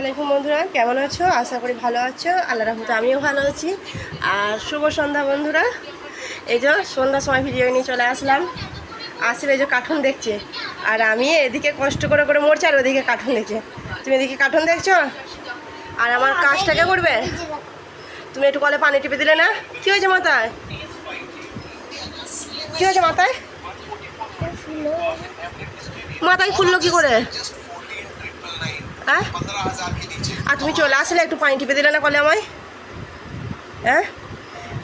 আলাইকুম বন্ধুরা কেমন আছো? আশা করি ভালো আছো। আল্লাহ রহমতে আমিও ভালো আছি। আর শুভ সন্ধ্যা বন্ধুরা। এই যে সন্ধ্যার সময় ভিডিও নিয়ে চলে আসলাম। আসলে এই যে কার্টুন দেখছে। আর আমি এদিকে কষ্ট করে করে মরছি আর ওদিকে কার্টুন দেখছে। তুমি এদিকে কার্টুন দেখছ? আর আমার কাজটাকে করবে? তুমি একটু কলে পানি টিপে দিলে না? কি হয়েছে মাথায়? কি হয়েছে মাথায়? মাথায় খুললো কি করে? হ্যাঁ? আর তুমি চলে আসলে একটু পানি টিপে দিলে না কলে আমায়? হ্যাঁ?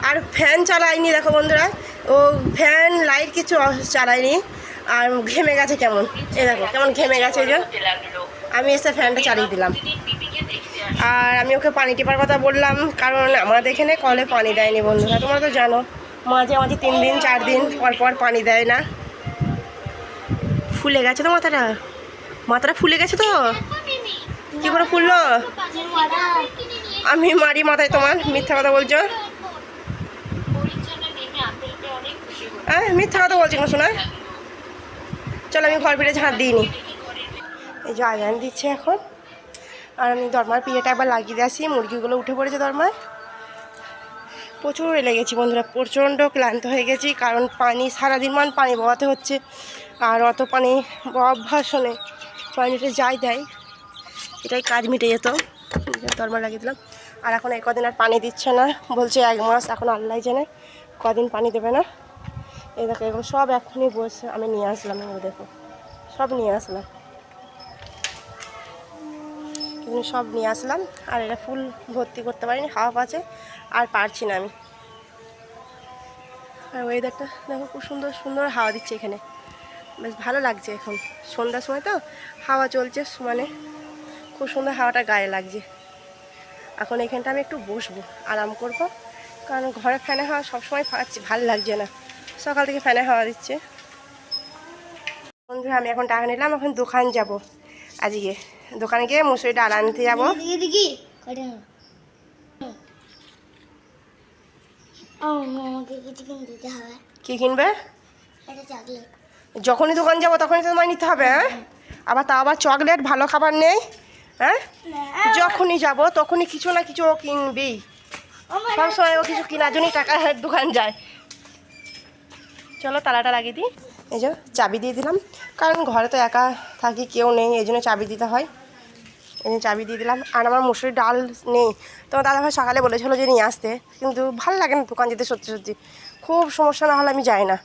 আর ফ্যান চালাইনি দেখো বন্ধুরা। ও ফ্যান, লাইট কিছু চালায়নি। আর ঘেমে গেছে কেমন? এ দেখো, কেমন ঘেমে গেছে এই যে। আমি এসে ফ্যানটা চালিয়ে দিলাম। আর আমি ওকে পানি টিপার কথা বললাম, কারণ আমাদের এখানে কলে পানি দেয়নি বন্ধুরা। তোমরা তো জানো, মাঝে মাঝে তিন দিন, চার দিন পর পর পানি দেয় না। ফুলে গেছে তো মাথাটা? মাথাটা ফুলে গেছে তো? কি করে ফুললো আমি মারি মাথায় তোমার, মিথ্যা কথা বলছো? হ্যাঁ মিথ্যা কথা বলছি না শোনা চলো, আমি ঘর ফিরে ঝাঁট দিইনি। এই যে আজান দিচ্ছে এখন। আর আমি দরমার পিড়েটা একবার লাগিয়ে দিয়ে আসি, মুরগিগুলো উঠে পড়েছে দরমায়। প্রচুর লেগেছি বন্ধুরা, প্রচণ্ড ক্লান্ত হয়ে গেছি, কারণ পানি, সারাদিন মান পানি বওয়াতে হচ্ছে। আর অত পানি অভ্যাস নেই পানিটা যাই দেয়। এটাই কাজ মিটে যেত। দরমা লাগিয়ে দিলাম। আর এখন এই কদিন আর পানি দিচ্ছে না। বলছে এক মাস, এখন আল্লাহ জেনে, কদিন পানি দেবে না। এই দেখো, এগুলো সব এখনই বসে আমি নিয়ে আসলাম, এগুলো দেখো। সব নিয়ে আসলাম। সব নিয়ে আসলাম। আর এটা ফুল ভর্তি করতে পারিনি হাওয়া পাচ্ছে আর পারছি না আমি। আর ওয়েদারটা দেখো খুব সুন্দর সুন্দর হাওয়া দিচ্ছে এখানে। বেশ ভালো লাগছে এখন। সন্ধ্যার সময় তো হাওয়া চলছে সমানে খুব সুন্দর হাওয়াটা গায়ে লাগছে। এখন এখানটা আমি একটু বসবো আরাম করব। কারণ ঘরে ফ্যানে হাওয়া সবসময় পাচ্ছি ভালো লাগছে না। সকাল থেকে ফ্যানে হাওয়া দিচ্ছে। বন্ধুরা আমি এখন টাকা নিলাম এখন দোকান যাব। আজকে দোকানে গিয়ে মুসুরি ডাল আনতে যাব। কি কিনবে? যখনই দোকান যাব তখনই তো তোমায় নিতে হবে হ্যাঁ? আবার তা আবার চকলেট ভালো খাবার নেই। হ্যাঁ? যখনই যাব, তখনই কিছু না কিছু ও কিনবেই। সব সময় ও কিছু কেনার জন্যই টাকা দোকান যায়। চলো তালাটা লাগিয়ে দিই। এই যে চাবি দিয়ে দিলাম। কারণ ঘরে তো একা থাকি, কেউ নেই, এই জন্য চাবি দিতে হয়। এই চাবি দিয়ে দিলাম। আর আমার মুসুরির ডাল নেই। তোমার দাদাভাই সকালে বলেছিল যে নিয়ে আসতে। কিন্তু ভালো লাগে না দোকান যেতে সত্যি সত্যি। খুব সমস্যা না হলে আমি যাই না।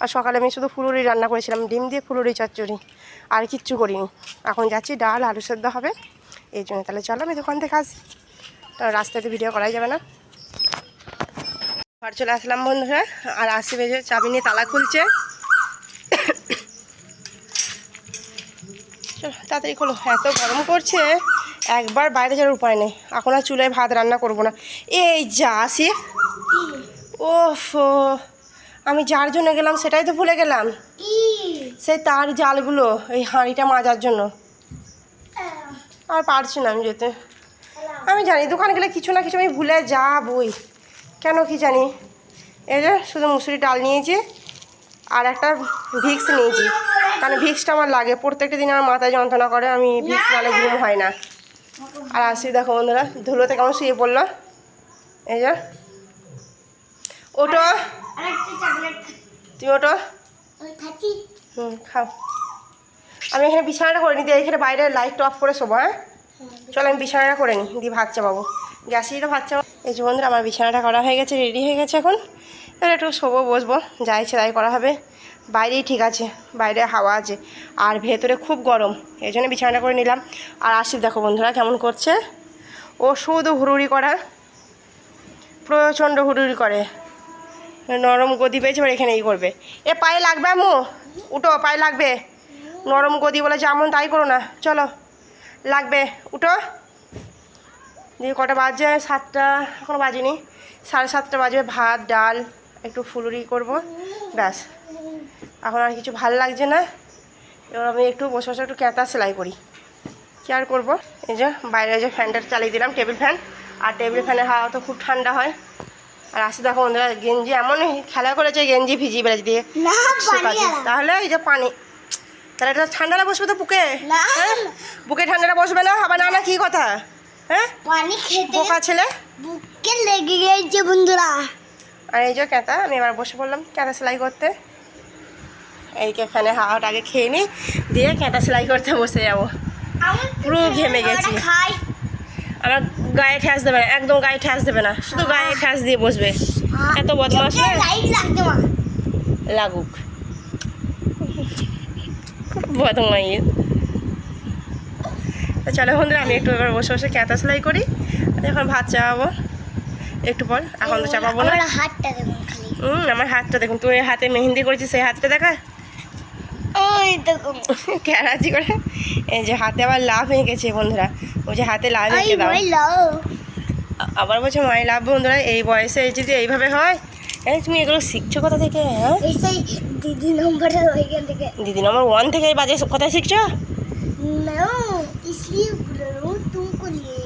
আর সকালে আমি শুধু ফুলুরি রান্না করেছিলাম। ডিম দিয়ে ফুলুরি চচ্চড়ি। আর কিচ্ছু করিনি। এখন যাচ্ছি, ডাল, আলু সেদ্ধ হবে। এই জন্য তাহলে চলো আমি দোকান থেকে আসি। তো রাস্তাতে ভিডিও করাই যাবে না। ঘর চলে আসলাম বন্ধুরা আর আসি বেজে চাবি নিয়ে তালা খুলছে। চলো তাড়াতাড়ি খোলো এত গরম করছে একবার বাইরে যাওয়ার উপায় নেই। এখন আর চুলায় ভাত রান্না করব না। এই যা আসি ওফ আমি যার জন্য গেলাম সেটাই তো ভুলে গেলাম। সেই তার জালগুলো এই হাঁড়িটা মাজার জন্য। আর পারছি না আমি যেতে। আমি জানি দোকানে গেলে কিছু না কিছু আমি ভুলে যাবই। কেন কি জানি? এই যে শুধু মুসুরি ডাল নিয়েছি আর একটা ভিক্স নিয়েছি। কারণ ভিক্সটা আমার লাগে। প্রত্যেকটা দিন আমার মাথায় যন্ত্রণা করে আমি ভিক্স মানে ঘুম হয় না। আর আসি দেখো বন্ধুরা ধুলোতে কেমন শুয়ে পড়ল। এই যে। ওটো। তুমি ওটো। হুম খাও। আমি এখানে বিছানাটা করে নিই দিয়ে এখানে বাইরে লাইটটা অফ করে শোবো হ্যাঁ? চলো আমি বিছানাটা করে নিই দিয়ে ভাত চাপাবো। গ্যাসেই তো ভাত চাপাবো এই যে বন্ধুরা, আমার বিছানাটা করা হয়ে গেছে রেডি হয়ে গেছে এখন। এবার একটু শোবো, বসবো। যা ইচ্ছে তাই করা হবে। বাইরেই ঠিক আছে, বাইরে হাওয়া আছে। আর ভেতরে খুব গরম, এই জন্য বিছানাটা করে নিলাম। আর আসিফ দেখো বন্ধুরা কেমন করছে। ও শুধু হুড়ুড়ি করা, প্রচণ্ড হুড়ুড়ি করে। নরম গদি পেয়েছে, এবার এখানে এই করবে। এ, পায়ে লাগবে আমু উঠো, পায়ে লাগবে। নরম গদি বলে যেমন তাই করো না। চলো লাগবে। উঠো। দিয়ে কটা বাজে সাতটা এখনও বাজেনি। সাড়ে সাতটা বাজবে ভাত ডাল একটু ফুলুরি করব ব্যাস। এখন আর কিছু ভালো লাগছে না। এবার আমি একটু বসে বসে একটু ক্যাঁতা সেলাই করি। কি আর করব? এই যে বাইরে যে ফ্যানটা চালিয়ে দিলাম টেবিল ফ্যান। আর টেবিল ফ্যানের হাওয়া তো খুব ঠান্ডা হয়। আর আসি দেখো বন্ধুরা গেঞ্জি এমন খেলা করেছে গেঞ্জি ভিজিয়ে বেড়েছে দিয়ে তাহলে এই যে পানি। তাহলে এটা ঠান্ডাটা বসবে তো বুকে? হ্যাঁ? বুকে ঠান্ডাটা বসবে না? আবার না না কি কথা? হ্যাঁ? পানি খেতে বোকা ছেলে? বুকে লেগে গেছে বন্ধুরা। আর এই যে ক্যাঁতা আমি এবার বসে পড়লাম ক্যাঁতা সেলাই করতে। এইকে হাওয়াটা আগে খেয়ে নিই দিয়ে ক্যাঁতা সেলাই করতে বসে যাব। পুরো ঘেমে গেছি। আমার গায়ে ঠ্যাস দেবে না একদম গায়ে ঠ্যাস দেবে না। শুধু গায়ে ঠ্যাস দিয়ে বসবে। এত বদমাস না। লাইট লাগছে মা তো চলো বন্ধুরা আমি একটু এবার বসে বসে ক্যাঁতা সেলাই করি। এখন ভাত চাপাবো। একটু পর এখন তো চাপাবো না। আমার হাতটা দেখুন হুম আমার হাতটা দেখুন। তুই হাতে মেহেন্দি করেছিস সেই হাতটা দেখা? ওই দেখুন। ক্যারাচি করে? এই যে হাতে আবার লাভ হয়ে গেছে বন্ধুরা। ওই যে হাতে লাভ এঁকে দাও। আবার বলছে মায়ের লাভ বন্ধুরা এই বয়সে এই যদি এইভাবে হয় এই তুমি এগুলো শিখছো কোথা থেকে হ্যাঁ এই সেই দিদি নম্বরের ওইখান থেকে দিদি নম্বর ওয়ান থেকে এই বাজে কোথায় শিখছো नो इसलिए बोल रहा हूँ तुमको लिए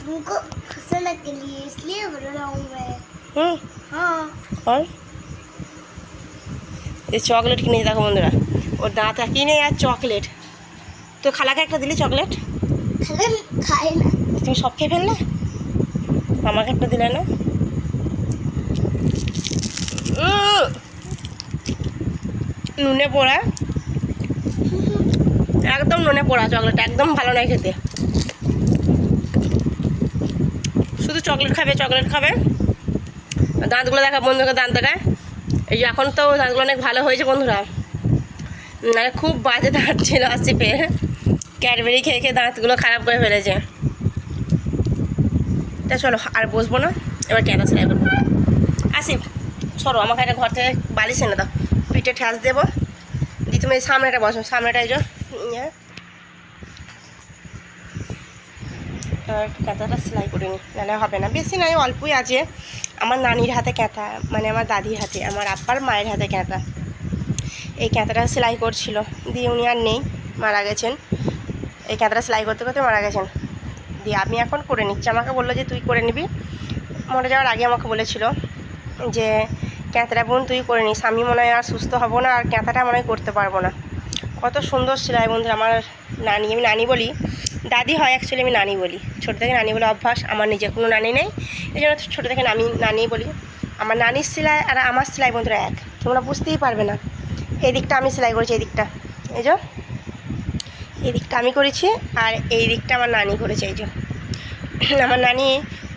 तुमको फंसाने के लिए इसलिए बोल रहा हूँ मैं হুম हाँ আর এই চকলেট কিনেছি দেখো বন্ধুরা ওর দাঁত একই নেই আর চকলেট তো খালাকে একটা দিলি চকলেট खाना खाए ना তুমি সব খেয়ে ফেললে আমাকে একটা দিলে না উম, নুনে পোড়া। একদম নুনে পোড়া চকলেট, একদম ভালো নয় খেতে। শুধু চকলেট খাবে চকলেট খাবে। দাঁতগুলো দেখা, বন্ধুকে দাঁত দেখায় এই এখন তো দাঁতগুলো অনেক ভালো হয়েছে বন্ধুরা। মানে খুব বাজে দাঁত ছিল আসিপের ক্যাডবেরি খেয়ে খেয়ে দাঁতগুলো খারাপ করে ফেলেছে। তা চলো, আর বসবো না। এবার করব। আসিফ সরো, আমাকে একটা ঘর থেকে বালিশ এনে দাও। পিঠে ঠ্যাস দেবো। দি তুমি সামনেটা বসো সামনেটা এই যে ইয়ে। আর সেলাই করে নি নাহলে হবে না। বেশি নয় অল্পই আছে। আমার নানির হাতে ক্যাঁথা মানে আমার দাদির হাতে, আমার আব্বার মায়ের হাতে ক্যাঁথা এই ক্যাঁথাটা সেলাই করছিল, দিয়ে উনি আর নেই, মারা গেছেন। এই ক্যাঁথাটা সেলাই করতে করতে মারা গেছেন। দিয়ে আমি এখন করে নিচ্ছি। আমাকে বলল যে, তুই করে নিবি। মরে যাওয়ার আগে আমাকে বলেছিল যে ক্যাঁথাটা বোন তুই করে নিস। আমি মনে হয় আর সুস্থ হব না, আর ক্যাঁথাটা মনে হয় করতে পারব না। কত সুন্দর সেলাই বন্ধুরা আমার নানি, আমি নানি বলি, দাদি হয় অ্যাকচুয়ালি আমি নানি বলি। ছোটো থেকে নানি বলে অভ্যাস, আমার নিজে কোনো নানি নেই। এই জন্য ছোটো থেকে আমি নানি বলি। আমার নানির সেলাই আর আমার সেলাই বন্ধুরা এক, তোমরা বুঝতেই পারবে না। এই দিকটা আমি সেলাই করেছি, এই দিকটা। এই যে, এই দিকটা আমি করেছি, আর এই দিকটা আমার নানি করেছে, এই যে। আমার নানি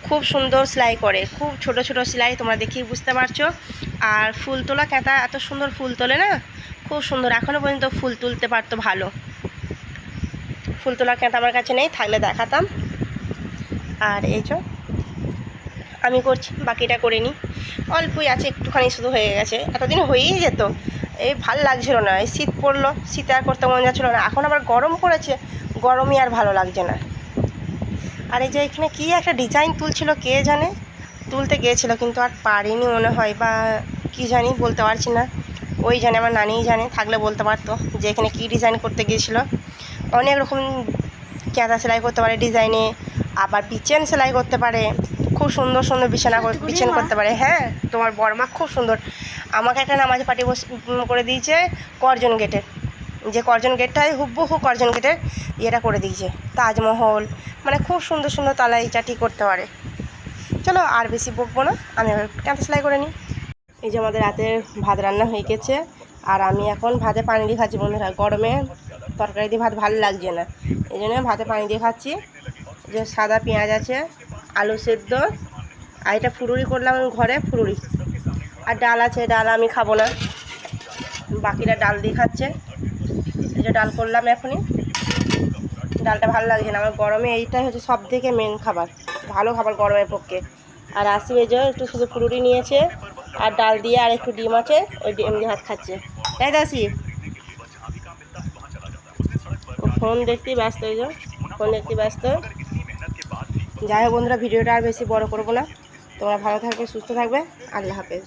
খুব সুন্দর সেলাই করে, খুব ছোট ছোট সেলাই তোমরা দেখেই বুঝতে পারছ। আর ফুল তোলা ক্যাঁথা এত সুন্দর ফুল তোলে না? খুব সুন্দর। এখনও পর্যন্ত ফুল তুলতে পারতো ভালো। ফুল তোলা ক্যাঁথা আমার কাছে নেই, থাকলে দেখাতাম। আর এই যে, আমি করছি, বাকিটা করে নিই। অল্পই আছে, একটুখানি শুধু হয়ে গেছে। এতদিন হয়েই যেত। এই ভালো লাগছিল না। এই শীত পড়ল, শীতে আর করতে মন যাচ্ছিল না। এখন আবার গরম পড়েছে, গরমই আর ভালো লাগছে না। আর এই যে এখানে কী একটা ডিজাইন তুলছিল কে জানে? তুলতে গিয়েছিল কিন্তু আর পারিনি মনে হয় বা কি জানি বলতে পারছি না। ওই জানে আমার নানিই জানে থাকলে বলতে পারতো যে এখানে কী ডিজাইন করতে গিয়েছিল। অনেক রকম ক্যাঁথা সেলাই করতে পারে ডিজাইনে আবার বিচেন সেলাই করতে পারে খুব সুন্দর সুন্দর বিছানা বিছেন করতে পারে। হ্যাঁ তোমার বর্মা খুব সুন্দর। আমাকে একটা নামাজ বস করে দিয়েছে করজন গেটের। যে করজন গেটটাই হুব্বহু করজন গেটের ইয়েটা করে দিয়েছে। তাজমহল মানে খুব সুন্দর সুন্দর তালাই চাটি করতে পারে। চলো আর বেশি বকবো না আমি এবার ক্যাঁথা সেলাই করে নিই। এই যে আমাদের রাতের ভাত রান্না হয়ে গেছে, আর আমি এখন ভাতে পানি দিয়ে খাচ্ছি বন্ধুরা, গরমে তরকারি দিয়ে ভাত ভালো লাগছে না। এই জন্য ভাতে পানি দিয়ে খাচ্ছি। যে সাদা পেঁয়াজ আছে, আলু সেদ্ধ, আর এটা ফুরুরি করলাম ঘরে, ফুরুরি। আর ডাল আছে, ডাল আমি খাব না। বাকিরা ডাল দিয়ে খাচ্ছে। এই যে ডাল করলাম এখনই। ডালটা ভালো লাগছে না, আমার গরমে এইটাই হচ্ছে সব থেকে মেন খাবার, ভালো খাবার গরমের পক্ষে। আর আসি বেজ একটু শুধু ফুলুরি নিয়েছে, আর ডাল দিয়ে আর একটু ডিম আছে, ওই ডিম দিয়ে ভাত খাচ্ছে। তাই তো আসি ফোন দেখতেই ব্যস্ত এই ফোন দেখতে ব্যস্ত। যাই হোক বন্ধুরা, ভিডিওটা আর বেশি বড় করব না। তোমরা ভালো থাকবে, সুস্থ থাকবে, আল্লাহ হাফেজ।